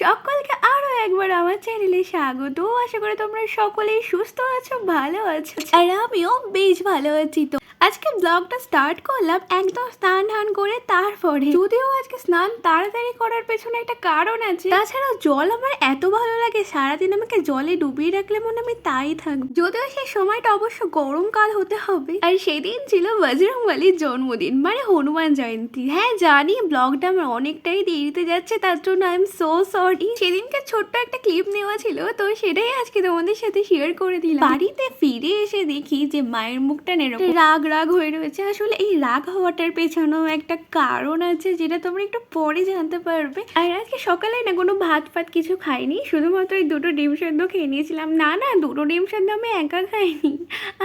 সকলকে আরও একবার আমার চ্যানেলে স্বাগত। আশা করি তোমরা সকলেই সুস্থ আছো, ভালো আছো। আর আমিও বেশ ভালো আছি। তো আজকে ব্লগটা স্টার্ট করলাম একদম স্নান ধান করে তারপরে। যদিও আজকে স্নান তাড়াতাড়ি করার পেছনে একটা কারণ আছে। তাছাড়াও জল আমার এত ভালো লাগে, সারাদিন আমাকে জলে ডুবিয়ে রাখলে মনে আমি তাই থাকব। যদিও সেই সময়টা অবশ্য গরমকাল হতে হবে। আর সেদিন ছিল বজরংবলির জন্মদিন মানে হনুমান জয়ন্তী। হ্যাঁ জানি ব্লগটা আমার অনেকটাই দেরিতে যাচ্ছে, তার জন্য আই এম সো সরি সেদিনকে ছোট্ট একটা ক্লিপ নেওয়া ছিল, তো সেটাই আজকে তোমাদের সাথে শেয়ার করে দিলাম। বাড়িতে ফিরে এসে দেখি যে মায়ের মুখটা না এরকম। রাগ রাগ হয়ে রয়েছে। আসলে এই রাগ হওয়াটার পেছনেও একটা কারণ আছে যেটা তোমরা একটু পরে জানতে পারবে। আর আজকে সকালে না কোনো ভাত ফাত কিছু খাইনি, শুধুমাত্র এই দুটো ডিম সেদ্ধ খেয়ে নিয়েছিলাম। না না, দুটো ডিম সেদ্ধ আমি একা খাইনি,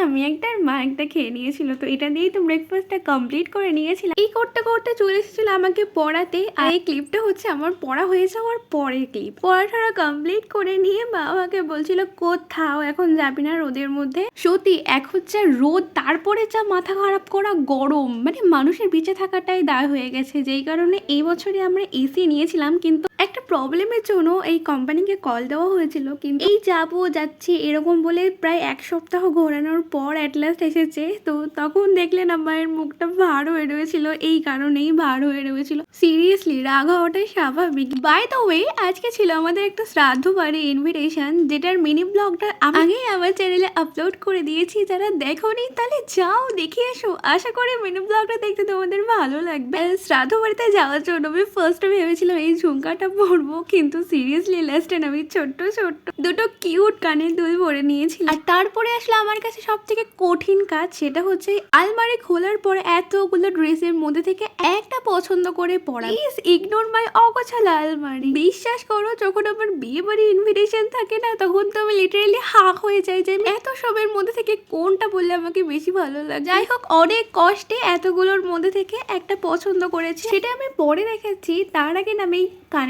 আমি একটা আর মা একটা খেয়ে নিয়েছিল। তো এটা দিয়েই তো ব্রেকফাস্টটা কমপ্লিট করে নিয়েছিলাম এই করতে করতে চলে এসেছিল আমাকে পড়াতে। আর এই ক্লিপটা হচ্ছে আমার পড়া হয়ে যাওয়ার পরের ক্লিপ পড়াটা কমপ্লিট করে নিয়ে বাবাকে বলছিল, কোথাও এখন যাবি না রোদের মধ্যে? সত্যি, এক হচ্ছে রোদ, তারপরে যা মাথা খারাপ করা গরম। মানে মানুষের বেঁচে থাকাটাই দায় হয়ে গেছে। যেই কারণে এই বছরে আমরা এসি নিয়েছিলাম, কিন্তু একটা প্রবলেমের জন্য এই কোম্পানিকে কল দেওয়া হয়েছিল, কিন্তু এই যাব, যাচ্ছি এরকম বলে প্রায় এক সপ্তাহ ঘোরানোর পর অ্যাট লাস্ট এসেছে। তো তখন দেখলেন আমার মুখটা ভার হয়ে রয়েছিল, এই কারণেই ভার হয়ে রয়েছিল। সিরিয়াসলি রাগ হওয়াটাই স্বাভাবিক। বাই দ্য ওয়ে আজকে ছিল আমাদের একটা শ্রাদ্ধ বাড়ি ইনভিটেশন যেটার মিনি ব্লগটা আগেই আমার চ্যানেলে আপলোড করে দিয়েছি। যারা দেখোনি, তাহলে যাও, দেখে এসো। আশা করি মিনি ব্লগটা দেখতে তোমাদের ভালো লাগবে। শ্রাদ্ধ বাড়িতে যাওয়ার জন্য আমি ফার্স্টে ভেবেছিলাম এই ঝুমকাটা পরবো, কিন্তু সিরিয়াসলি লাস্টে আমি ছোট্ট ছোট্ট। দুটো কিউট কানের দুল ভরে নিয়েছিলাম। আর তারপরে আসলে আমার কাছে সব থেকে কঠিন কাজ, সেটা হচ্ছে আলমারি খোলার পরে এতগুলো ড্রেসের মধ্যে থেকে একটা পছন্দ করে পড়া প্লিজ ইগনোর মাই অগোছালা আলমারি। বিশ্বাস করো, যখন আমার বিয়ে বাড়ি ইনভিটেশন থাকে না, তখন তো আমি লিটারেলি হাক হয়ে যাই যে, এত সবের মধ্যে থেকে কোনটা বললে আমাকে বেশি ভালো লাগে? যাই হোক, অনেক কষ্টে এতগুলোর মধ্যে থেকে একটা পছন্দ করেছি। সেটা আমি পরে রেখেছি তার আগে না আমি এই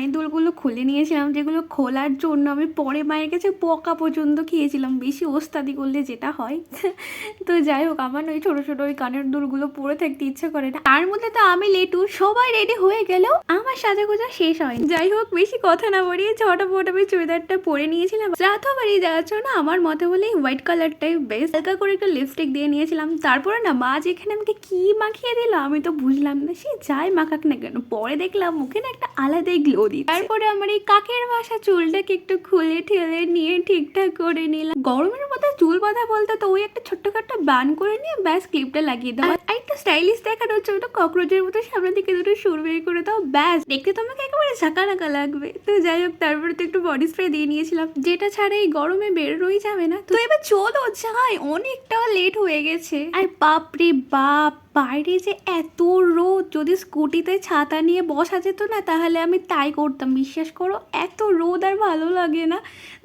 কানের দুলগুলো খুলে নিয়েছিলাম, যেগুলো খোলার জন্য আমি পরে মায়ের কাছে পোকা পর্যন্ত খেয়েছিলাম। বেশি ওস্তাদি করলে যেটা হয়। তো যাই হোক, আমার ওই ছোটো ছোটো ওই কানের দুলগুলো পরে থাকতে ইচ্ছে করে না। তার মধ্যে তো আমি, লেটু, সবাই রেডি হয়ে গেলেও আমার সাজাগোজা শেষ হয়নি। যাই হোক, বেশি কথা না বলিয়ে ঝটাপট আমি চুড়িদারটা পরে নিয়েছিলাম। রাত বাড়ি যাওয়ার জন্য আমার মতে বলে হোয়াইট কালারটাই বেস্ট হালকা করে একটা লিপস্টিক দিয়ে নিয়েছিলাম। তারপরে না, মা যেখানে আমাকে কি মাখিয়ে দিল আমি তো বুঝলাম না। সে যাই মাখাক না কেন, পরে দেখলাম মুখে না একটা আলাদাই গ্লো দিচ্ছে। তারপরে আমার এই কাকের বাসা চুলটাকে একটু খুলে ঠেলে নিয়ে ঠিকঠাক করে নিলাম। গরমের মধ্যে চুল বাঁধা বলতে তো ওই একটা ছোট্টখাট্ট বান করে নিয়ে ব্যাস ক্লিপটা লাগিয়ে দাও আর একটা স্টাইলিশ দেখানোর জন্য ককরোচের মতো সামনে দিকে দুটো সুর বের করে দাও, ব্যাস। দেখতে তোমাকে একেবারে ঝাঁকানাকা লাগবে। তো যাই হোক, তারপরে তো একটু বডি স্প্রে দিয়ে নিয়েছিলাম। যেটা ছাড়া এই গরমে বেরোই যাবে না। তো এবার চলো, যাই, অনেকটা লেট হয়ে গেছে। আর বাপরে বাপ, বাইরে যে এত রোদ, যদি স্কুটিতে ছাতা নিয়ে বসা যেত না, তাহলে আমি তাই করতাম। বিশ্বাস করো, এত রোদ আর ভালো লাগে না।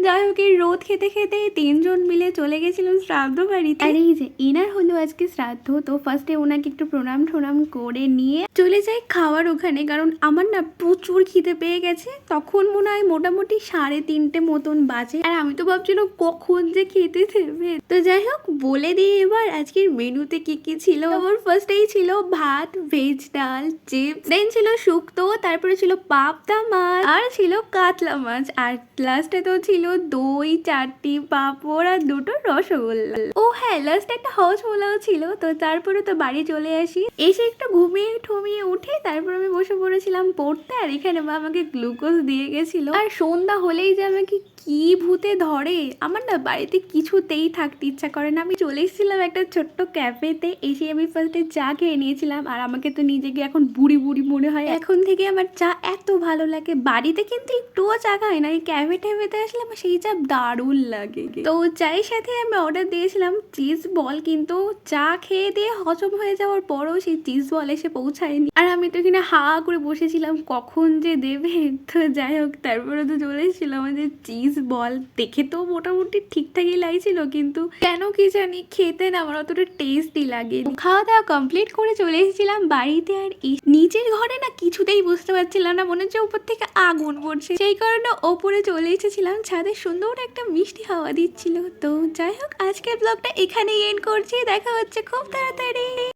যাই হোক, এই রোদ খেতে খেতে তিনজন মিলে চলে গেছিলাম শ্রাদ্ধ বাড়িতে। আর এই যে, এনার হলো আজকে শ্রাদ্ধ, তো ফার্স্টে ওনাকে একটু প্রণাম ঠোনাম করে নিয়ে চলে যাই খাওয়ার ওখানে। কারণ আমার না প্রচুর খিদে পেয়ে গেছে। তখন মনে হয় মোটামুটি সাড়ে তিনটে মতন বাজে। আর আমি তো ভাবছিলাম কখন যে খেতে দেবে। তো যাই হোক, বলে দিই এবার আজকের মেনুতে কি কি ছিল? আমার ফার্স্টেই ছিল ভাত ভেজ ডাল চিপস দেন ছিল শুক্তো, তারপরে ছিল পাবদা মাছ, আর ছিল কাতলা মাছ। আর লাস্টে তো ছিল দই চারটি পাঁপড়, আর দুটো রসগোল্লা। ও হ্যাঁ লাস্টে একটা হজ মোলাও ছিল, তো তারপরে তো বাড়ি চলে আসি। এসে একটু ঘুমিয়ে ঠুমিয়ে উঠে তারপর আমি বসে পড়েছিলাম পড়তে, আর এখানে মা আমাকে গ্লুকোজ দিয়ে গেছিল। আর সন্ধ্যা হলেই যে আমাকে কি ভূতে ধরে, আমার না বাড়িতে কিছুতেই থাকতে ইচ্ছা করে না। আমি চলে এসেছিলাম একটা ছোট্ট ক্যাফেতে এসে আমি ফার্স্টে চা খেয়ে নিয়েছিলাম, আর আমাকে তো নিজেকে এখন বুড়ি বুড়ি মনে হয়। এখন থেকে আমার চা এত ভালো লাগে, বাড়িতে কিন্তু একটুও চা খাই না, এই ক্যাফে ট্যাফেতে আসলে আমার সেই চা দারুণ লাগে। তো চায়ের সাথে আমি অর্ডার দিয়েছিলাম চিজ বল কিন্তু চা খেয়ে দিয়ে হজম হয়ে যাওয়ার পরও সেই চিজ বল এসে পৌঁছায়নি। আর আমি তো এখানে হা করে বসেছিলাম, কখন যে দেবে? তো যাই হোক, তারপরে তো চলে এসেছিল আমাদের চিজ বল দেখে তো মোটামুটি ঠিকঠাকই লাগছিল, কিন্তু কেন কি জানি খেতে না আমার অতটা টেস্টই লাগে খাওয়া দাওয়া কমপ্লিট করে চলে এসেছিলাম বাড়িতে আর নিচের ঘরে না কিছুতেই বুঝতে পারছিলাম না, মনে হচ্ছে উপর থেকে আগুন পড়ছে। সেই কারণে ওপরে চলে এসেছিলাম, ছাদে সুন্দর একটা মিষ্টি হাওয়া দিচ্ছিল। তো যাই হোক আজকের ব্লগটা এখানেই এন্ড করছি। দেখা হচ্ছে খুব তাড়াতাড়ি।